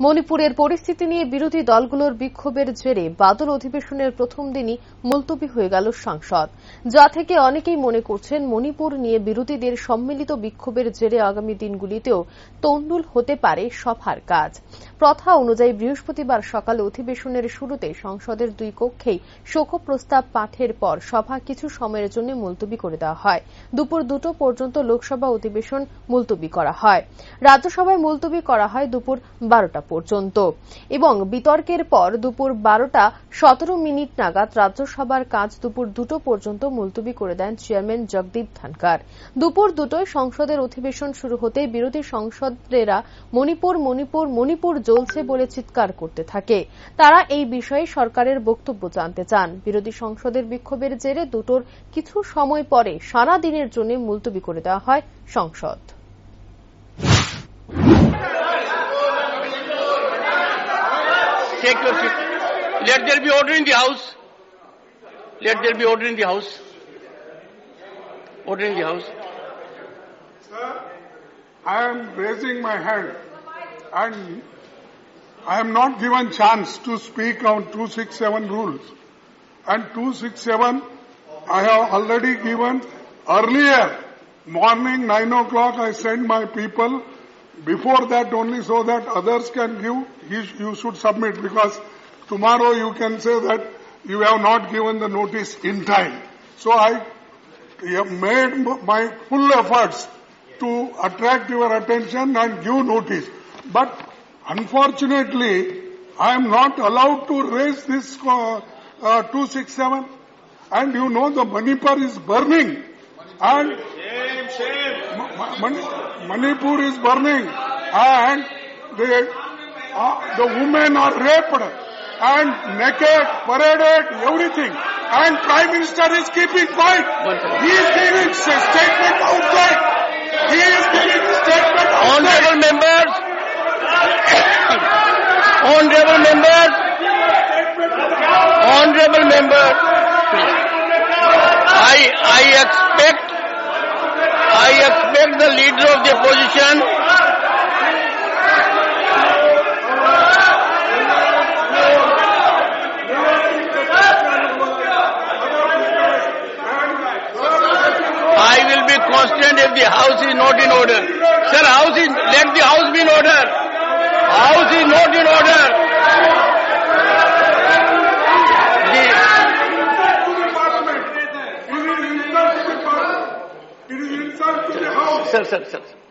মণিপুরের পরিস্থিতি নিয়ে বিরোধী দলগুলোর বিক্ষোভের জেরে বাদল অধিবেশনের প্রথম দিনই মুলতবি হয়ে গেল সংসদ। যা থেকে অনেকেই মনে করছেন মণিপুর নিয়ে বিরোধীদের সম্মিলিত বিক্ষোভের জেরে আগামী দিনগুলিতেও তন্ডুল হতে পারে সভার কাজ। প্রথা অনুযায়ী বৃহস্পতিবার সকালে অধিবেশনের শুরুতে সংসদের দুই কক্ষেই শোক প্রস্তাব পাঠের পর সভা কিছু সময়ের জন্য মুলতবি করে দেওয়া হয়। দুপুর দুটো পর্যন্ত লোকসভা অধিবেশন মুলতবি করা হয়। রাজ্যসভায় মুলতবি করা হয় দুপুর বারোটা পর্যন্ত। এবং বিতর্কের পর দুপুর বারোটা সতেরো মিনিট নাগাদ রাজ্যসভার কাজ দুপুর দুটো পর্যন্ত মুলতবি করে দেন চেয়ারম্যান জগদীপ ধনকার। দুপুর দুটোয় সংসদের অধিবেশন শুরু হতে বিরোধী সংসদেরা মণিপুর মণিপুর মণিপুর জ্বলছে বলে চিৎকার করতে থাকে। তারা এই বিষয়ে সরকারের বক্তব্য জানতে চান। বিরোধী সংসদের বিক্ষোভের জেরে দুটোর কিছু সময় পরে সারা দিনের জন্য মুলতবি করে দেওয়া হয় সংসদ। Take your seat. Let there be order in the house. Let there be order in the house. Order in the house. Sir, I am raising my hand and I am not given chance to speak on 267 rules. And 267 I have already given earlier morning 9 o'clock I send my people before that only so that others can give you- you should submit because tomorrow you can say that you have not given the notice in time. So I have made my full efforts to attract your attention and give notice. But unfortunately, I am not allowed to raise this uh, uh, 267. And you know the Manipur is burning. And Manipur is burning. And the, uh, the women are raped and naked, paraded, everything. And Prime Minister is keeping quiet. He is giving statement outside. He is giving statement outside. Honorable members. Honorable members. Honorable members. I, I expect, I the leader of the opposition I will be constant if the house is not in order. Sir, house is, let the house be in order. House is not in order. The, It is